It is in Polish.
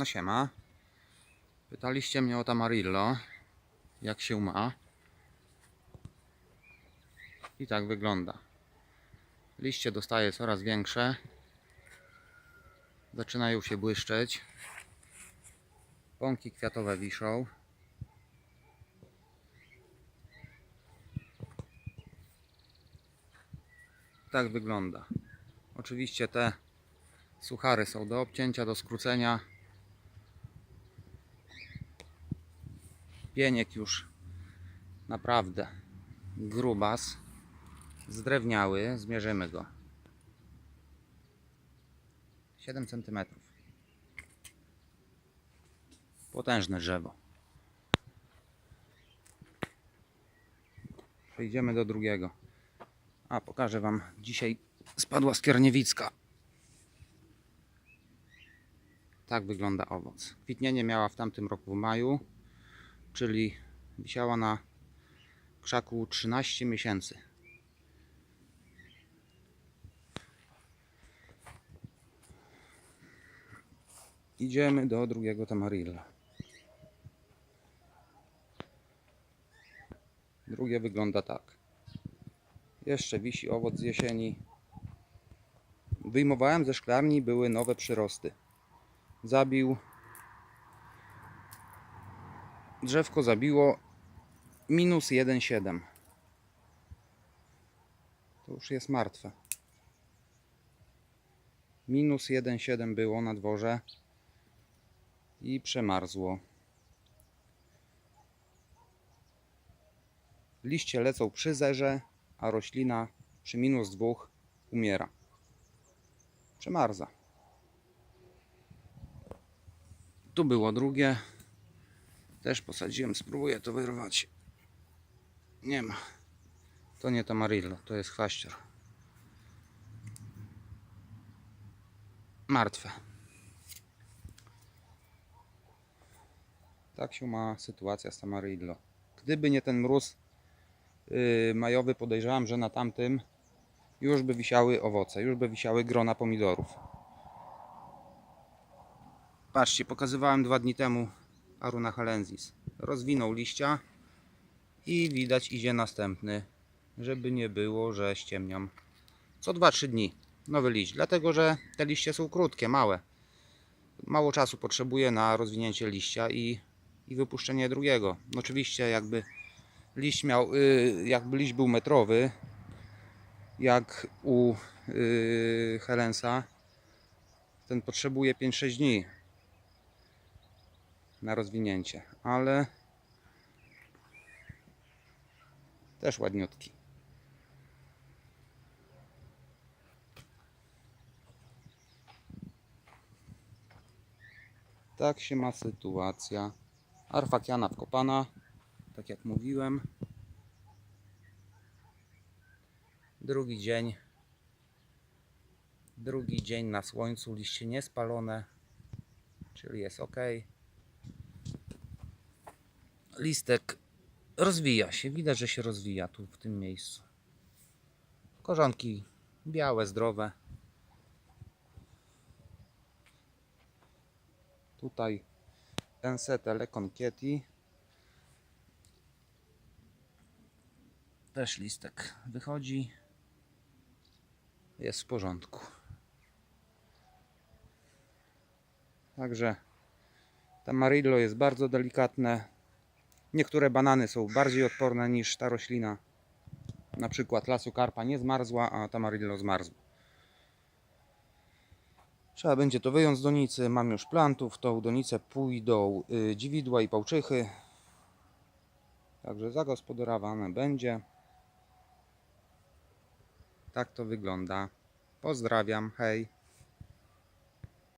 No siema. Pytaliście mnie o Tamarillo. Jak się ma. I tak wygląda. Liście dostaje coraz większe. Zaczynają się błyszczeć. Pąki kwiatowe wiszą. Tak wygląda. Oczywiście te suchary są do obcięcia, do skrócenia. Pieniek już naprawdę grubas, zdrewniały, zmierzymy go. 7 cm. Potężne drzewo. Przejdziemy do drugiego. A pokażę Wam dzisiaj spadła skierniewicka. Tak wygląda owoc. Kwitnienie miała w tamtym roku w maju, czyli wisiała na krzaku 13 miesięcy. Idziemy do drugiego tamarilla. Drugie wygląda tak. Jeszcze wisi owoc z jesieni. Wyjmowałem ze szklarni, były nowe przyrosty. Zabił. Drzewko zabiło minus 1,7. To już jest martwe. Minus 1,7 było na dworze i przemarzło. Liście lecą przy zerze, a roślina przy minus 2 umiera. Przemarza. Tu było drugie. Też posadziłem, spróbuję to wyrwać. Nie ma. To nie tamarillo, to jest chwaścior. Martwe. Tak się ma sytuacja z tamarillo. Gdyby nie ten mróz yy, majowy, podejrzewam, że na tamtym już by wisiały owoce, już by wisiały grona pomidorów. Patrzcie, pokazywałem dwa dni temu Aruna halensis. Rozwinął liścia i widać idzie następny, żeby nie było, że ściemniam. Co 2-3 dni nowy liść, dlatego że te liście są krótkie, małe. Mało czasu potrzebuje na rozwinięcie liścia i, i wypuszczenie drugiego. Oczywiście jakby liść miał, yy, jakby liść był metrowy, jak u yy, Helensa, ten potrzebuje 5-6 dni na rozwinięcie, ale też ładniutki. Tak się ma sytuacja. Arfakiana wkopana, tak jak mówiłem. Drugi dzień. Drugi dzień na słońcu, liście niespalone, czyli jest ok. Listek rozwija się, widać, że się rozwija tu w tym miejscu. Korzonki białe, zdrowe. Tutaj Ensete Conchieti. Też listek wychodzi. Jest w porządku. Także Tamarillo jest bardzo delikatne. Niektóre banany są bardziej odporne niż ta roślina. Na przykład lasu karpa nie zmarzła, a Tamarillo zmarzło. Trzeba będzie to wyjąć z donicy. Mam już plantów. Tą donicę pójdą y, dziwidła i pałczychy. Także zagospodarowane będzie. Tak to wygląda. Pozdrawiam, hej.